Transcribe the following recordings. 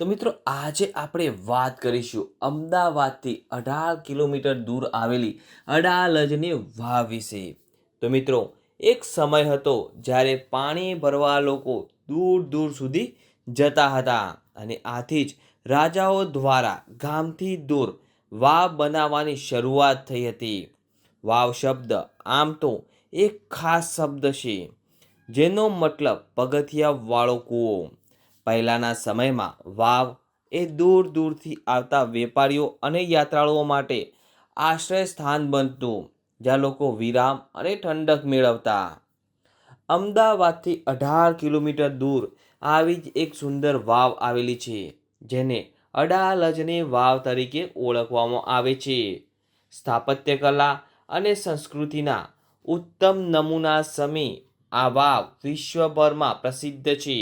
તો મિત્રો, આજે આપણે વાત કરીશું અમદાવાદથી અઢાર કિલોમીટર દૂર આવેલી અડાલજની વાવ વિશે. તો મિત્રો, એક સમય હતો જ્યારે પાણી ભરવા લોકો દૂર દૂર સુધી જતા હતા અને આથી જ રાજાઓ દ્વારા ગામથી દૂર વાવ બનાવવાની શરૂઆત થઈ હતી. વાવ શબ્દ આમ તો એક ખાસ શબ્દ છે, જેનો મતલબ પગથિયાવાળો કૂવો. પહેલાંના સમયમાં વાવ એ દૂર દૂરથી આવતા વેપારીઓ અને યાત્રાળુઓ માટે આશ્રય સ્થાન બનતું, જ્યાં લોકો વિરામ અને ઠંડક મેળવતા. અમદાવાદથી અઢાર કિલોમીટર દૂર આવી જ એક સુંદર વાવ આવેલી છે, જેને અડાલજની વાવ તરીકે ઓળખવામાં આવે છે. સ્થાપત્ય કલા અને સંસ્કૃતિના ઉત્તમ નમૂના સમી આ વાવ વિશ્વભરમાં પ્રસિદ્ધ છે.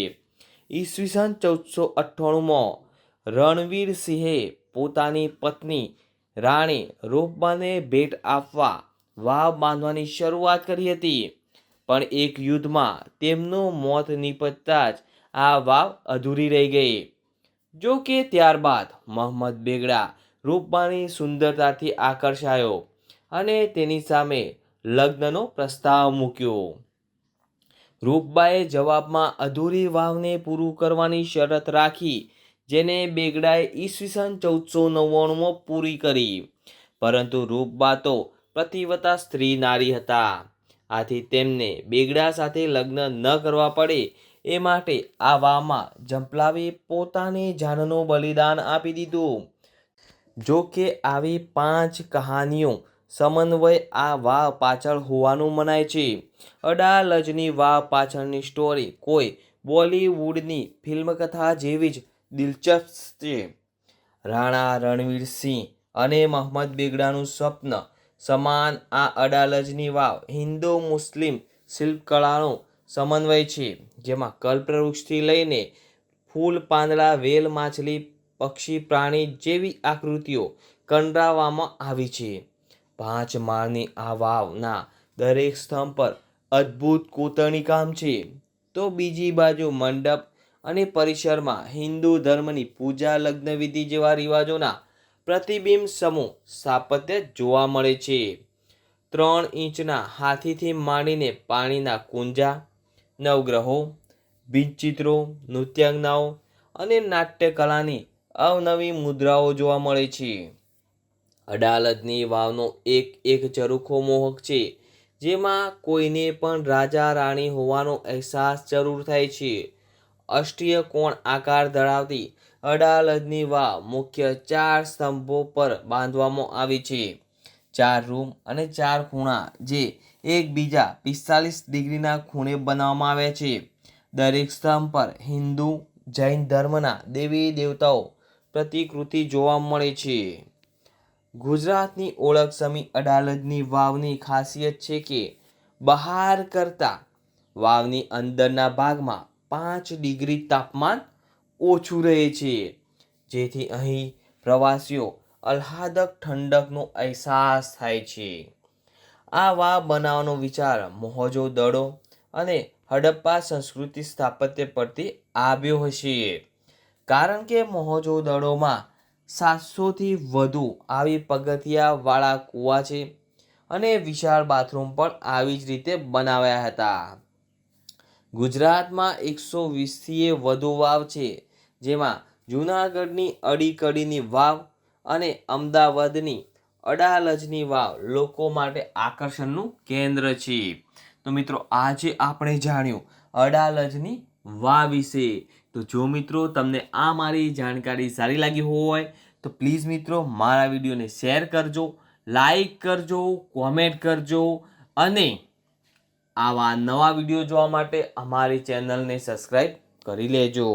ઈસવીસન ચૌદસો અઠ્ઠાણુંમાં રણવીર સિંહે પોતાની પત્ની રાણી રૂપમાને ભેટ આપવા વાવ બાંધવાની શરૂઆત કરી હતી. પણ એક યુદ્ધમાં તેમનું મોત નિપજતા જ આ વાવ અધૂરી રહી ગઈ. જો કે ત્યારબાદ મોહમ્મદ બેગડા રૂપમાની સુંદરતાથી આકર્ષાયો અને તેની સામે લગ્નનો પ્રસ્તાવ મૂક્યો. રૂપબાએ જવાબમાં અધૂરી વાવને પૂરું કરવાની શરત રાખી, જેને બેગડાએ ઈસવીસન ચૌદસો નવ્વાણુંમાં પૂરી કરી. પરંતુ રૂપબા તો પ્રતિવતા સ્ત્રી નારી હતા. આથી તેમને બેગડા સાથે લગ્ન ન કરવા પડે એ માટે આ વાવમાં જંપલાવે પોતાની જાનનું બલિદાન આપી દીધું. જો કે આવી પાંચ કહાનીઓ સમન્વય આ વાવ પાછળ હોવાનું મનાય છે. અડાલજની વાવ પાછળની સ્ટોરી કોઈ બોલિવૂડની ફિલ્મકથા જેવી જ દિલચસ્પ છે. રાણા રણવીર સિંહ અને મોહમ્મદ બેગડાનું સ્વપ્ન સમાન આ અડાલજની વાવ હિન્દુ મુસ્લિમ શિલ્પકળાનો સમન્વય છે, જેમાં કલ્પવૃક્ષથી લઈને ફૂલ પાંદડા, વેલ, માછલી, પક્ષી, પ્રાણી જેવી આકૃતિઓ કંડારવામાં આવી છે. પાંચ માળની આ વાવના દરેક સ્તંભ પર અદ્ભુત કોતરણી કામ છે. તો બીજી બાજુ મંડપ અને પરિસરમાં હિન્દુ ધર્મની પૂજા લગ્ન વિધિ જેવા રિવાજોના પ્રતિબિંબ સમૂહ સ્થાપત્ય જોવા મળે છે. ત્રણ ઇંચના હાથીથી માંડીને પાણીના કુંજા, નવગ્રહો ચિત્રો નૃત્યાંગનાઓ અને નાટ્યકલાની અવનવી મુદ્રાઓ જોવા મળે છે. અડાલજની વાવનો એક એક ઝરૂખો મોહક છે, જેમાં કોઈને પણ રાજા રાણી હોવાનો અહેસાસ જરૂર થાય છે. અષ્ટીય કોણ આકાર ધરાવતી અડાલજની વાવ મુખ્ય ચાર સ્તંભો પર બાંધવામાં આવી છે. ચાર રૂમ અને ચાર ખૂણા, જે એકબીજા પિસ્તાલીસ ડિગ્રીના ખૂણે બનાવવામાં આવ્યા છે. દરેક સ્તંભ પર હિન્દુ, જૈન ધર્મના દેવી દેવતાઓ પ્રતિકૃતિ જોવા મળે છે. ગુજરાતની ઓળખ સમી અડાલજની વાવની ખાસિયત છે કે બહાર કરતાં વાવની અંદરના ભાગમાં પાંચ ડિગ્રી તાપમાન ઓછું રહે છે. જેથી અહીં પ્રવાસીઓ આહ્લાદક ઠંડકનો અહેસાસ થાય છે. આ વાવ બનાવવાનો વિચાર મોહજો દડો અને હડપ્પા સંસ્કૃતિ સ્થાપત્ય પરથી આવ્યો હશે. કારણ કે મોહજો દળોમાં સાતસોથી વધુ આવી પગથિયાવાળા કૂવા છે અને વિશાળ બાથરૂમ પણ આવી જ રીતે બનાવ્યા હતા. ગુજરાતમાં એકસો વીસથી વધુ વાવ છે, જેમાં જૂનાગઢની અડીકડીની વાવ અને અમદાવાદની અડાલજની વાવ લોકો માટે આકર્ષણનું કેન્દ્ર છે. તો મિત્રો, આજે આપણે જાણ્યું અડાલજની વાવ વિશે. તો જો મિત્રો તમને આ મારી જાણકારી સારી લાગી હોય, તો પ્લીઝ મિત્રો મારા વિડીયોને શેર કરજો, લાઈક કરજો, કોમેન્ટ કરજો અને આવા નવા વીડિયો જોવા માટે અમારી ચેનલને સબસ્ક્રાઈબ કરી લેજો.